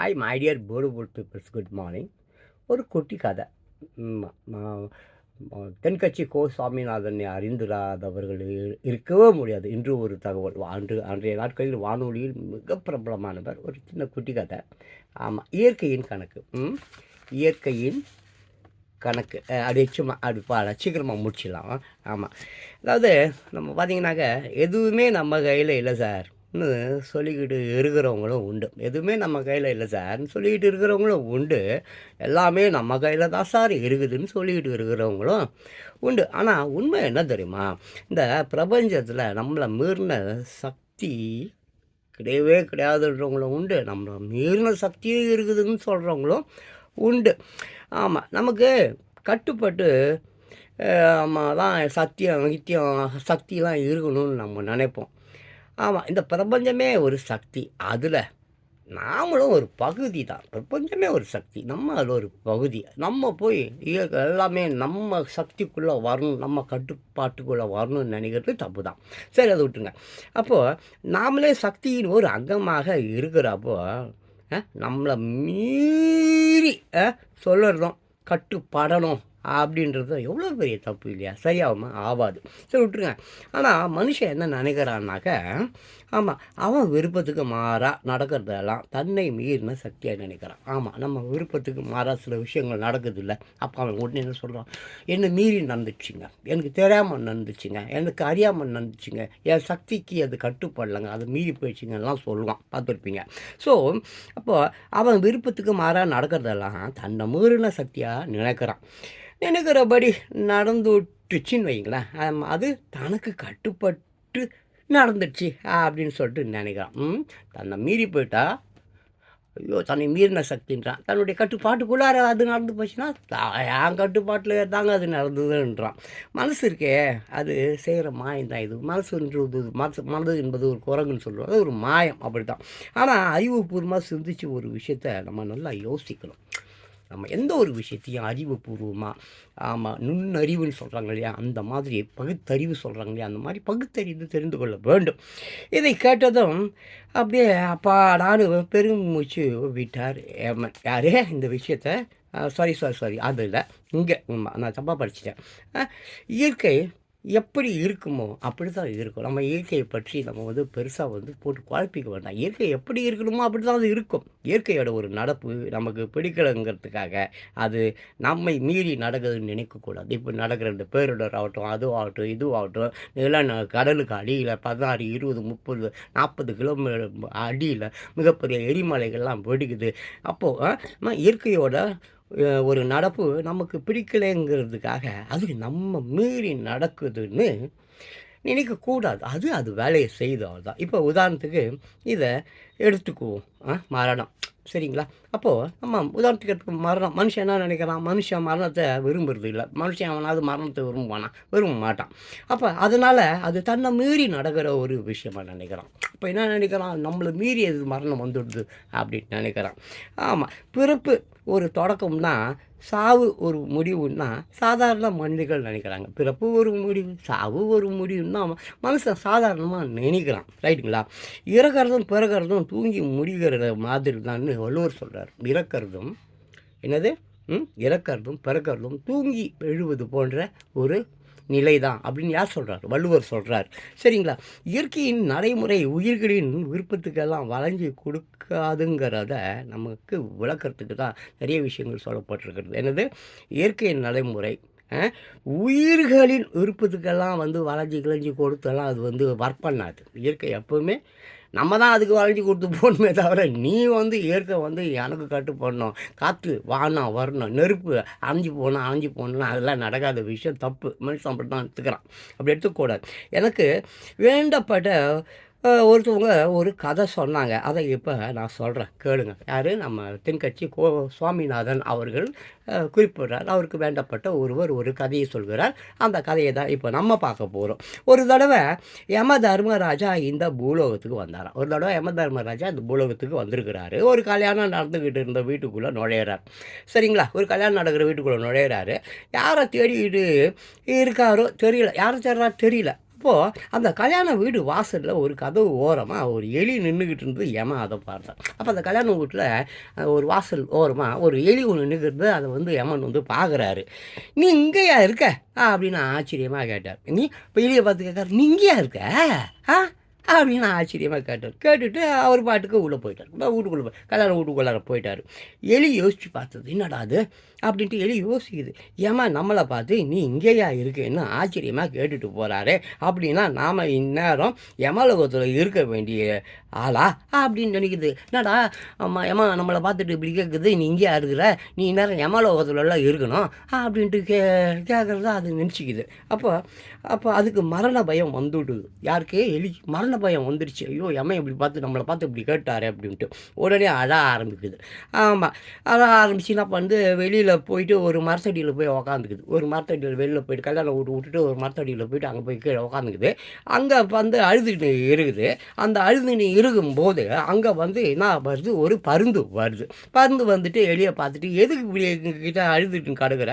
Hi my dear beautiful peoples good morning ஒரு குட்டி கதை. தென்கட்சி கோ சுவாமிநாதனை அறிந்திராதவர்கள் இருக்கவே முடியாது. இன்று ஒரு தகவல். வா- அன்று அன்றைய நாட்களில் வானொலியில் மிக பிரபலமானவர் ஒரு சின்ன குட்டி கதை. ஆமாம் இயற்கையின் கணக்கு. ம், இயற்கையின் கணக்கு. அப்படி சும்மா அப்படி பாட சீக்கிரமாக முடிச்சிடலாம். ஆமாம் அதாவது நம்ம பார்த்திங்கனாக்க எதுவுமே நம்ம கையில் இல்லை சார். சொல்லிக்கிட்டு இருக்கிறவங்களும் உண்டு. எதுவுமே நம்ம கையில் இல்லை சார்னு சொல்லிக்கிட்டு இருக்கிறவங்களும் உண்டு. எல்லாமே நம்ம கையில் தான் சார் இருக்குதுன்னு சொல்லிக்கிட்டு இருக்கிறவங்களும் உண்டு. ஆனால் உண்மை என்ன தெரியுமா? இந்த பிரபஞ்சத்தில் நம்மளை மீறின சக்தி கிடையவே கிடையாதுன்றவங்களும் உண்டு. நம்மளை மீறின சக்தியும் இருக்குதுன்னு சொல்கிறவங்களும் உண்டு. ஆமாம் நமக்கு கட்டுப்பட்டு ஆமாம் தான் சத்தியம் நித்தியம் சக்தியெலாம் இருக்கணும்னு நம்ம நினைப்போம். ஆமாம் இந்த பிரபஞ்சமே ஒரு சக்தி. அதில் நாமளும் ஒரு பகுதி தான். பிரபஞ்சமே ஒரு சக்தி. நம்ம அதில் ஒரு பகுதி. நம்ம போய் எல்லாமே நம்ம சக்திக்குள்ளே வரணும் நம்ம கட்டுப்பாட்டுக்குள்ளே வரணும்னு நினைக்கிறது தப்பு தான். சரி அதை விட்டுருங்க. அப்போது நாமளே சக்தியின் ஒரு அங்கமாக இருக்கிறப்போ நம்மளை மீறி சொல்லுறதும் கட்டுப்படணும். அப்படின்றது எவ்வளோ பெரிய தப்பு இல்லையா? சரியாகுமா? ஆகாது சரி விட்டுருங்க. ஆனால் மனுஷன் என்ன நினைக்கிறான்னாக்க ஆமாம் அவன் விருப்பத்துக்கு மாறா நடக்கிறதெல்லாம் தன்னை மீறின சக்தியாக நினைக்கிறான். ஆமாம் நம்ம விருப்பத்துக்கு மாறா சில விஷயங்கள் நடக்குது இல்லை அப்போ அவன் உடனே என்ன சொல்கிறான் என்னை மீறி நடந்துச்சுங்க. எனக்கு தெரியாமல் நடந்துச்சுங்க. எனக்கு அறியாமல் நடந்துச்சுங்க. என் சக்திக்கு அது கட்டுப்படலைங்க. அது மீறி போயிடுச்சுங்கலாம் சொல்லுவான். பார்த்துருப்பீங்க. ஸோ அப்போது அவன் விருப்பத்துக்கு மாறாக நடக்கிறதெல்லாம் தன்னை மீறின சக்தியாக நினைக்கிறான். நினைக்கிறபடி நடந்து விட்டுச்சின்னு வைங்களேன். அது தனக்கு கட்டுப்பட்டு நடந்துடுச்சு அப்படின்னு சொல்லிட்டு நினைக்கிறான். ம் தன்னை மீறி போயிட்டா? ஐயோ தன்னை மீறின சக்தின்றான். தன்னுடைய கட்டுப்பாட்டுக்குள்ளார அது நடந்து போச்சுன்னா தா- என் கட்டுப்பாட்டில் தாங்க அது நடந்ததுன்றான். மனசு இருக்கே அது செய்கிற மாயம் தான் இது. மனசுன்றது மனசு மனது என்பது ஒரு குரங்குன்னு சொல்லுவோம் அது ஒரு மாயம் அப்படி தான் ஆனால் அறிவுபூர்வமாக சிந்திச்சு ஒரு விஷயத்த நம்ம நல்லா யோசிக்கணும். நம்ம எந்த ஒரு விஷயத்தையும் அறிவுபூர்வமாக ஆமாம் நுண்ணறிவுன்னு சொல்கிறாங்க இல்லையா? அந்த மாதிரி பகுத்தறிவு சொல்கிறாங்க இல்லையா? அந்த மாதிரி பகுத்தறிவு தெரிந்து கொள்ள வேண்டும். இதை கேட்டதும் அப்படியே அப்பாடான்னு பெருமூச்சு விட்டார் ஏமன். யாரே? இந்த விஷயத்த சாரி சாரி சாரி அது இல்லை. இங்கே நான் தப்பாக படிச்சிட்டேன். இயற்கை எப்படி இருக்குமோ அப்படி தான் இருக்கும். நம்ம இயற்கையை பற்றி நம்ம வந்து பெருசாக வந்து போட்டு குழப்பிக்க வேண்டாம். இயற்கை எப்படி இருக்கணுமோ அப்படி தான் அது இருக்கும். இயற்கையோட ஒரு நடப்பு நமக்கு பிடிக்கலங்கிறதுக்காக அது நம்மை மீறி நடக்குதுன்னு நினைக்கக்கூடாது. இப்போ நடக்கிற இந்த பேரிடர் ஆகட்டும் அதுவாகட்டும் இதுவாகட்டும் இதெல்லாம் கடலுக்கு அடியில் பதினாறு இருபது முப்பது நாற்பது கிலோமீட்டர் அடியில் மிகப்பெரிய எரிமலைகள்லாம் வெடிக்குது. அப்போது இயற்கையோட ஒரு நடப்பு நமக்கு பிடிக்கலைங்கிறதுக்காக அது நம்ம மீறி நடக்குதுன்னு நினைக்கக்கூடாது அது அது வேலையை செய்தவள் தான் இப்போ உதாரணத்துக்கு இதை எடுத்துக்குவோம். ஆ, மரணம். சரிங்களா? அப்போது நம்ம உதாரணத்துக்கு எடுத்து மரணம். மனுஷன் என்ன நினைக்கிறான்? மனுஷன் மரணத்தை விரும்புறது இல்லை. மனுஷன் அவனாவது மரணத்தை விரும்புவானா? விரும்ப மாட்டான். அப்போ அதனால் அது தன்னை மீறி நடக்கிற ஒரு விஷயமாக நினைக்கிறான். இப்போ என்ன நினைக்கிறான்? நம்மளை மீறி அது மரணம் வந்துடுது அப்படின்னு நினைக்கிறான். ஆமாம் பிறப்பு ஒரு தொடக்கம்னா சாவு ஒரு முடிவுன்னா சாதாரண மனிதர்கள் நினைக்கிறாங்க. பிறப்பு ஒரு முடிவு சாவு ஒரு முடிவுன்னா மனுஷன் சாதாரணமாக நினைக்கிறான். ரைட்டுங்களா? இறக்கிறதும் பிறக்கிறதும் தூங்கி முடிகிற மாதிரி தான் வள்ளுவர் சொல்கிறார் இறக்கிறதும் என்னது? இறக்கிறதும் பிறக்கிறதும் தூங்கி எழுவது போன்ற ஒரு நிலை தான் அப்படின்னு யார் சொல்கிறார் வள்ளுவர் சொல்கிறார் சரிங்களா? இயற்கையின் நடைமுறை உயிர்களின் விருப்பத்துக்கெல்லாம் வளைஞ்சு கொடுக்காதுங்கிறத நமக்கு விளக்கிறதுக்கு தான் நிறைய விஷயங்கள் சொல்லப்பட்டிருக்கிறது. என்னது? இயற்கையின் நடைமுறை உயிர்களின் விருப்பத்துக்கெல்லாம் வந்து வளைஞ்சி கிளைஞ்சி கொடுத்தெல்லாம் அது வந்து ஒர்க் பண்ணாது இயற்கை எப்போவுமே நம்ம தான் அதுக்கு வளைஞ்சி கொடுத்து போகணுமே தவிர நீ வந்து இயற்கை வந்து எனக்கு கட்டுப்படணும் காற்று வானம் வரணும் நெருப்பு அணைஞ்சு போகணும் அணைஞ்சு போகணும்னா அதெல்லாம் நடக்காத விஷயம் தப்பு. மனுஷன் அப்படி தான் எடுத்துக்கிறான். அப்படி எடுத்துக்கூடாது எனக்கு வேண்டப்பட்ட ஒருத்தவங்க ஒரு கதை சொன்னாங்க. அதை இப்போ நான் சொல்கிறேன் கேளுங்க. யார்? நம்ம தென்கட்சி கோ சுவாமிநாதன் அவர்கள் குறிப்பிடுறார். அவருக்கு வேண்டப்பட்ட ஒருவர் ஒரு கதையை சொல்கிறார். அந்த கதையை தான் இப்போ நம்ம பார்க்க போகிறோம் ஒரு தடவை யம தர்மராஜா இந்த பூலோகத்துக்கு வந்தாராம். ஒரு தடவை யம தர்மராஜா இந்த பூலோகத்துக்கு வந்திருக்கிறாரு. ஒரு கல்யாணம் நடந்துக்கிட்டு இருந்த வீட்டுக்குள்ளே நுழையிறார். சரிங்களா? ஒரு கல்யாணம் நடக்கிற வீட்டுக்குள்ளே நுழையிறாரு. யாரை தேடிட்டு இருக்காரோ தெரியல. யாரை தேடுறா தெரியல. அப்போது அந்த கல்யாண வீடு வாசலில் ஒரு கதவு ஓரமாக ஒரு எலி நின்றுக்கிட்டு இருந்தது ஏமா அதை பார்த்தேன் அப்போ அந்த கல்யாண வீட்டில் ஒரு வாசல் ஓரமாக ஒரு எலி ஒன்று நின்றுக்கிறது அதை வந்து எமன் வந்து பார்க்குறாரு நீ இங்கேயா இருக்க? ஆ அப்படின்னு ஆச்சரியமாக கேட்டார். நீ இப்போ எலியை பார்த்து கேட்காரு நீ இங்கேயா இருக்க? ஆ அப்படின்னு ஆச்சரியமாக கேட்டார் கேட்டுட்டு அவர் பாட்டுக்கு உள்ளே போயிட்டார். வீட்டுக்குள்ளே போய் கல்யாண வீட்டுக்குள்ளார போயிட்டார். எலி யோசிச்சு பார்த்தது என்னடா அது? அப்படின்ட்டு எலி யோசிக்குது. ஏமா நம்மளை பார்த்து நீ இங்கேயா இருக்குன்னு ஆச்சரியமாக கேட்டுட்டு போகிறாரு அப்படின்னா நாம் இந்நேரம் யமலோகத்தில் இருக்க வேண்டிய ஆளா? அப்படின்னு நினைக்குது. என்னடா அம்மா ஏமா நம்மளை பார்த்துட்டு இப்படி கேட்குது நீ இங்கேயா இருக்கிற? நீ இந்நேரம் யமலோகத்துலலாம் இருக்கணும். அப்படின்ட்டு கே கேட்குறதா அது நினச்சிக்குது. அப்போ அப்போ அதுக்கு மரண பயம் வந்துவிடுது. யாருக்கு எலி மரண பயம் வந்துடுச்சு ஐயோ எமன் இப்படி பார்த்து நம்மளை பார்த்து இப்படி கேட்டார் அப்படின்ட்டு. உடனே அழ ஆரம்பிக்குது. ஆமாம் அழ ஆரம்பிச்சு என்ன வந்து வெளியில் போயிட்டு ஒரு மரத்தடியில் போய் உக்காந்துக்குது. ஒரு மரத்தடியில் வெளியில் போயிட்டு கல்யாணம் விட்டு விட்டுட்டு ஒரு மரத்தடியில் போயிட்டு அங்கே போய் கீழே உக்காந்துக்குது. அங்கே வந்து அழுதுகிட்டு இருக்குது. அந்த அழுதுகிட்டு இருக்கும்போது அங்கே வந்து என்ன வருது? ஒரு பருந்து வருது. பருந்து வந்துட்டு எலியை பார்த்துட்டு எதுக்கு இப்படி எங்ககிட்ட அழுதுட்டு கிடக்குற?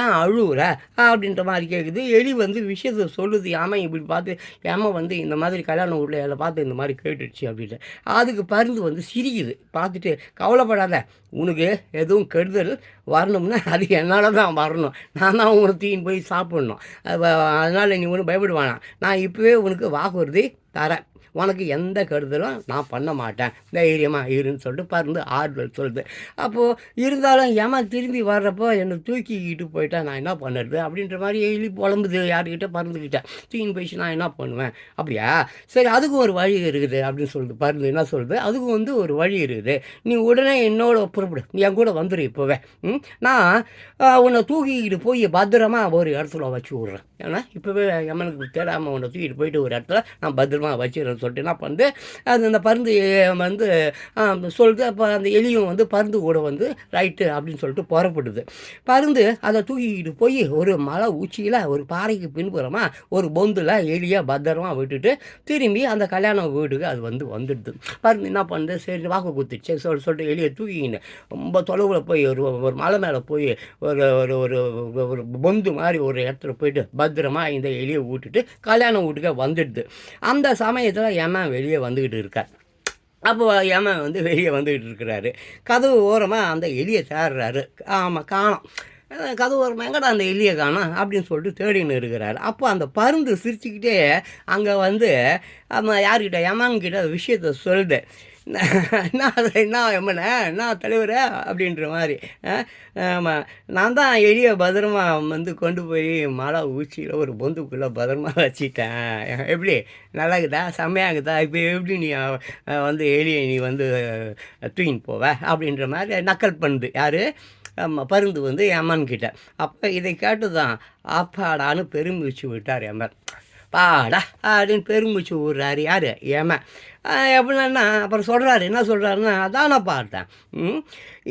ஏன் அழுகுற அப்படின்ற மாதிரி கேட்குது எலி வந்து விஷயத்த சொல்லுது. ஏமா இப்படி பார்த்து ஏமா வந்து இந்த மாதிரி கல்யாணம் கல்யாண வீட்டில் எல்லாம் பார்த்து இந்த மாதிரி கேட்டுடுச்சு அப்படின்ட்டு அதுக்கு பருந்து வந்து சிரிக்குது. பார்த்துட்டு கவலைப்படாத உனக்கு எதுவும் கெடுதல் வரணும்னா அது என்னால் தான் வரணும். நான் தான் உங்களை தீன் போய் சாப்பிட்ணும். அதனால் நீ ஒன்றும் பயப்படுவானா? நான் இப்போவே உனக்கு வாக்குறுதி தரேன். உனக்கு எந்த கருதலும் நான் பண்ண மாட்டேன். தைரியமாக இருன்னு சொல்லிட்டு பறந்து ஆறுதல் சொல்லுது. அப்போது இருந்தாலும் ஏமா திரும்பி வர்றப்போ என்னை தூக்கிக்கிட்டு போயிட்டா நான் என்ன பண்ணுறது? அப்படின்ற மாதிரி எழுதி புலம்புது யாருக்கிட்ட பறந்துக்கிட்டேன் தூக்கின்னு போயிடுச்சு நான் என்ன பண்ணுவேன்? அப்படியா? சரி அதுக்கும் ஒரு வழி இருக்குது அப்படின்னு சொல்லுது. பருந்து என்ன சொல்லுது? அதுக்கும் வந்து ஒரு வழி இருக்குது. நீ உடனே என்னோட புறப்படு. நீ என் கூட வந்துடு இப்போவே. நான் உன்னை தூக்கிக்கிட்டு போய் பத்திரமா ஒரு இடத்துல வச்சு விட்றேன். ஏன்னா இப்போவே எமனுக்கு தேடாமல் உன்னை தூக்கிட்டு போயிட்டு ஒரு இடத்துல நான் பத்திரமா சொல்லிட்டு என்ன பண்ணுது? அது அந்த பருந்து வந்து சொல்லுது அப்போ அந்த எலியும் வந்து பருந்து கூட வந்து ரைட்டு அப்படின்னு சொல்லிட்டு புறப்படுது. பருந்து அதை தூக்கிக்கிட்டு போய் ஒரு மலை உச்சியில் ஒரு பாறைக்கு பின்புறமாக ஒரு பொந்தில் எலியாக பத்திரமாக விட்டுட்டு திரும்பி அந்த கல்யாண வீட்டுக்கு அது வந்து வந்துடுது. பருந்து என்ன பண்ணுது? சரி வாக்கு குத்துச்சு. சொல்லி சொல்லிட்டு எலியை தூக்கிக்கின்னு ரொம்ப தொலைவில் போய் ஒரு ஒரு மலை மேலே போய் ஒரு ஒரு ஒரு ஒரு பொந்து மாதிரி ஒரு இடத்துல போயிட்டு பத்திரமா இந்த எலியை விட்டுட்டு கல்யாண வீட்டுக்கு வந்துடுது. அந்த சமயத்தில் ஏமா வெளியே வந்துக்கிட்டு இருக்கார். அப்போ ஏமா வந்து வெளியே வந்துக்கிட்டு இருக்கிறாரு. கதவு ஓரமாக அந்த எலியை தேடுறாரு ஆமாம் காணோம். கதவு ஒரு எங்கடா அந்த எலியை காணும் அப்படின்னு சொல்லிட்டு தேடின்னு இருக்கிறாரு அப்போ அந்த பருந்து சிரிச்சுக்கிட்டே அங்கே வந்து நம்ம யார்கிட்ட? யமான்கிட்ட விஷயத்த சொல்லுது. என்ன என்ன எம்மனே? என்ன தலைவரே? அப்படின்ற மாதிரி. ஆமாம் நான் தான் எலியை பத்திரமா வந்து கொண்டு போய் மழை உச்சியில் ஒரு பொந்துக்குள்ளே பத்திரமா வச்சிட்டேன். எப்படி? நல்லா இருக்குதா? செம்மையாக இருக்குதா? இப்போ எப்படி நீ வந்து எலியை நீ வந்து அஹ், தூக்கின்னு போவ? அப்படின்ற மாதிரி நக்கல் பண்ணுது. யார்? பருந்து வந்து எமன் கிட்ட. அப்போ இதை கேட்டு தான் அப்பாடான்னு பெருமிச்சு விட்டார் எம்மன் பாடா அப்படின்னு பெருமிச்சு விட்றாரு யார்? ஏமன் எப்படின்னா அப்புறம் சொல்கிறாரு என்ன சொல்கிறாருன்னா அதான் நான் பார்த்தேன். ம்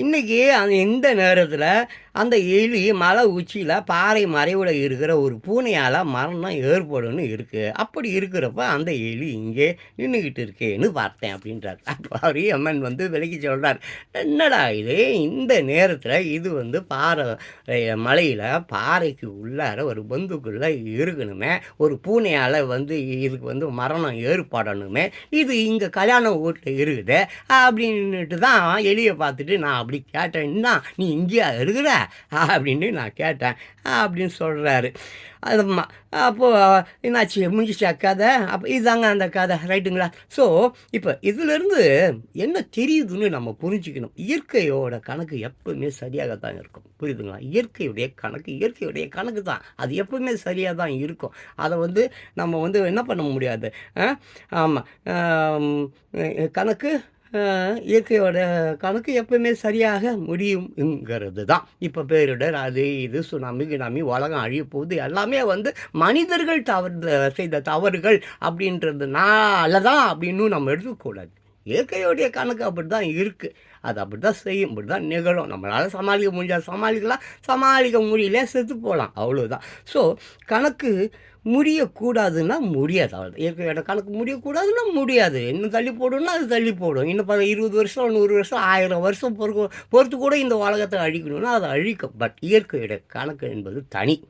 இன்றைக்கி அந்த இந்த நேரத்தில் அந்த எலி மலை உச்சியில் பாறை மறைவில் இருக்கிற ஒரு பூனையால் மரணம் ஏற்படும்னு இருக்குது அப்படி இருக்கிறப்ப அந்த எலி இங்கே நின்றுக்கிட்டு இருக்கேன்னு பார்த்தேன் அப்படின்றார். அப்போ அவர் எம்மன் வந்து விலக்கி சொல்கிறார் என்னடா இது? இந்த நேரத்தில் இது வந்து பாறை மலையில் பாறைக்கு உள்ளார ஒரு பந்துக்குள்ளே இருக்கணுமே ஒரு பூனையால் வந்து இதுக்கு வந்து மரணம் ஏற்படணுமே இது இங்கே கல்யாண வீட்டில் இருக்குது அப்படின்ட்டு தான் எலியை பார்த்துட்டு நான் அப்படி கேட்டேன் என்ன நீ இங்கேயா இருக்கிற? அப்படின்னு நான் கேட்டேன் அப்படின்னு சொல்கிறாரு அதுமா. அப்போது என்னாச்சு? முடிஞ்சிச்சா கதை? அப்போ இதுதாங்க அந்த கதை ரைட்டுங்களா? ஸோ இப்போ இதிலிருந்து என்ன தெரியுதுன்னு நம்ம புரிஞ்சுக்கணும். இயற்கையோட கணக்கு எப்பவுமே சரியாகத்தான் இருக்கும். புரியுதுங்களா? இயற்கையுடைய கணக்கு இயற்கையுடைய கணக்கு தான். அது எப்பவுமே சரியாக தான் இருக்கும். அதை வந்து நம்ம வந்து என்ன பண்ண முடியாது? ஆமாம் கணக்கு இயற்கையோட கணக்கு எப்பவுமே சரியாக முடியுங்கிறது தான் இப்போ பேரிடர் அது இது சுனாமி கினாமி உலகம் அழிய போகுது. எல்லாமே வந்து மனிதர்கள் தவறு செய்த தவறுகள் அப்படின்றதுனால தான் அப்படின்னு நம்ம எடுத்துக்கூடாது இயற்கையோடைய கணக்கு அப்படி தான் இருக்குது அது அப்படி தான் செய்யும் அப்படி தான் நிகழும். நம்மளால் சமாளிக்க முடிஞ்சால் சமாளிக்கலாம். சமாளிக்க முடியல செத்து போகலாம். அவ்வளோதான் ஸோ கணக்கு முடியக்கூடாதுன்னா முடியாது. அவ்வளோ இயற்கையோட கணக்கு முடியக்கூடாதுன்னா முடியாது. இன்னும் தள்ளி போடும்னா அது தள்ளி போடும். இன்னும் பல இருபது வருஷம் நூறு வருஷம் ஆயிரம் வருஷம் பொறுக்க பொறுத்து கூட இந்த உலகத்தை அழிக்கணும்னா அதை அழிக்கும். பட் இயற்கையோட கணக்கு என்பது தனி.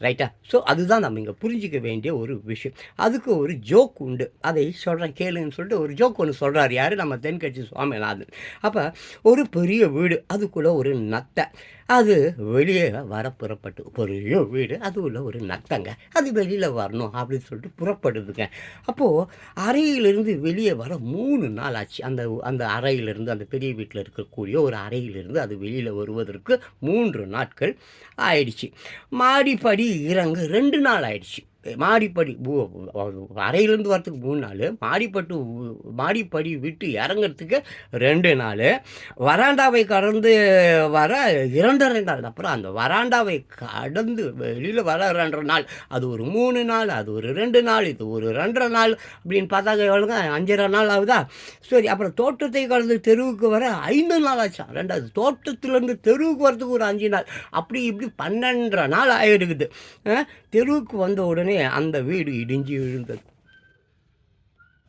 ரைட்டா? ஸோ அதுதான் நம்ம இங்கே புரிஞ்சிக்க வேண்டிய ஒரு விஷயம். அதுக்கு ஒரு ஜோக் உண்டு. அதை சொல்கிறேன் கேளுன்னு சொல்லிட்டு ஒரு ஜோக் ஒன்று சொல்கிறார் யார்? நம்ம தென்கட்சி சுவாமிநாதன். அப்போ ஒரு பெரிய வீடு அதுக்குள்ளே ஒரு நத்தை. அது வெளியே வர புறப்பட்டு பெரிய வீடு அது உள்ள ஒரு நத்தங்க. அது வெளியில் வரணும் அப்படின்னு சொல்லிட்டு புறப்படுதுங்க. அப்போது அறையிலிருந்து வெளியே வர மூணு நாள் ஆச்சு. அந்த அந்த அறையிலிருந்து அந்த பெரிய வீட்டில் இருக்கக்கூடிய ஒரு அறையிலிருந்து அது வெளியில் வருவதற்கு மூன்று நாட்கள் ஆயிடுச்சு. மாடிப்படி இறங்கு ரெண்டு நாள் ஆயிடுச்சு. மாடிப்படி ஊ- அறையிலேருந்து வரத்துக்கு மூணு நாள் மாடிப்பட்டு மாடிப்படி விட்டு இறங்குறதுக்கு ரெண்டு நாள் வராண்டாவை கடந்து வர இரண்டரை நாள் அப்புறம் அந்த வராண்டாவை கடந்து வெளியில் வர ரெண்டரை நாள் அது ஒரு மூணு நாள் அது ஒரு ரெண்டு நாள் இது ஒரு ரெண்டரை நாள் அப்படின்னு பார்த்தாக்க எவ்வளோங்க அஞ்சரை நாள் ஆகுதா? சரி அப்புறம் தோட்டத்தை கடந்து தெருவுக்கு வர ஐந்து நாள் ஆச்சாம் ரெண்டாவது தோட்டத்திலேருந்து தெருவுக்கு வரத்துக்கு ஒரு அஞ்சு நாள் அப்படி இப்படி பன்னெண்டரை நாள் ஆகிருக்குது தெருவுக்கு வந்த உடனே அந்த வீடு இடிஞ்சு விழுந்தது.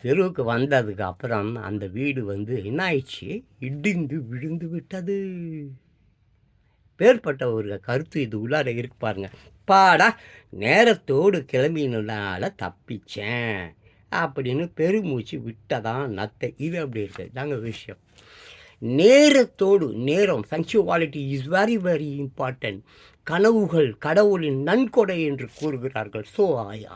தெருவுக்கு வந்ததுக்கு அப்புறம் அந்த வீடு வந்து என்ன ஆயிடுச்சு? இடிந்து விழுந்து விட்டது. பேர்பட்ட ஒரு கருத்து இது உள்ளார இருக்கு பாருங்க. பாடா நேரத்தோடு கிளம்பினால தப்பிச்சேன். அப்படின்னு பெருமூச்சு விட்டதான் நத்தை. இது அப்படி இருக்குது தாங்க விஷயம். நேரத்தோடு நேரம் punctuality is very very important கனவுகள் கடவுளின் நன்கொடை என்று கூறுகிறார்கள். ஸோ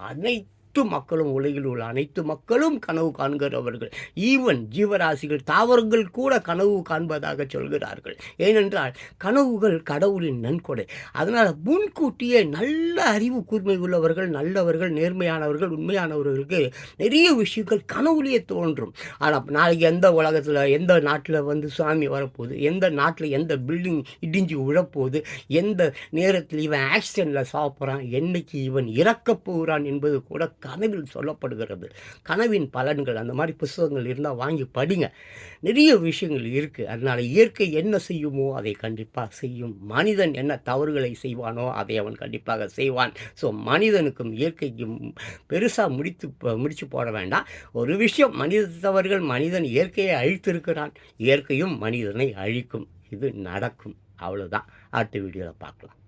அனைத்து அனைத்து மக்களும் உலகில் உள்ள அனைத்து மக்களும் கனவு காண்கிறவர்கள். ஈவன் ஜீவராசிகள் தாவரங்கள் கூட கனவு காண்பதாக சொல்கிறார்கள். ஏனென்றால் கனவுகள் கடவுளின் நன்கொடை. அதனால் முன்கூட்டியே நல்ல அறிவு கூர்மை உள்ளவர்கள் நல்லவர்கள் நேர்மையானவர்கள் உண்மையானவர்களுக்கு நிறைய விஷயங்கள் கனவுலேயே தோன்றும். ஆனால் நாளைக்கு எந்த உலகத்தில் எந்த நாட்டில் வந்து சுவாமி வரப்போகுது? எந்த நாட்டில் எந்த பில்டிங் இடிஞ்சு விழப்போகுது எந்த நேரத்தில் இவன் ஆக்சிடெண்ட்டில் சாப்பிட்றான்? என்னைக்கு இவன் இறக்கப் போகிறான் என்பது கூட கனவில் சொல்லப்படுகிறது. கனவின் பலன்கள் அந்த மாதிரி புஸ்தகங்கள் இருந்தால் வாங்கி படிங்க. நிறைய விஷயங்கள் இருக்குது அதனால் இயற்கை என்ன செய்யுமோ அதை கண்டிப்பாக செய்யும். மனிதன் என்ன தவறுகளை செய்வானோ அதை அவன் கண்டிப்பாக செய்வான். ஸோ மனிதனுக்கும் இயற்கைக்கும் பெருசாக முடித்து முடித்து முடிச்சு போட வேண்டாம். ஒரு விஷயம் மனித தவறுகள் மனிதன் இயற்கையை அழித்திருக்கிறான். இயற்கையும் மனிதனை அழிக்கும். இது நடக்கும். அவ்வளோதான் அடுத்த வீடியோவில் பார்க்கலாம்.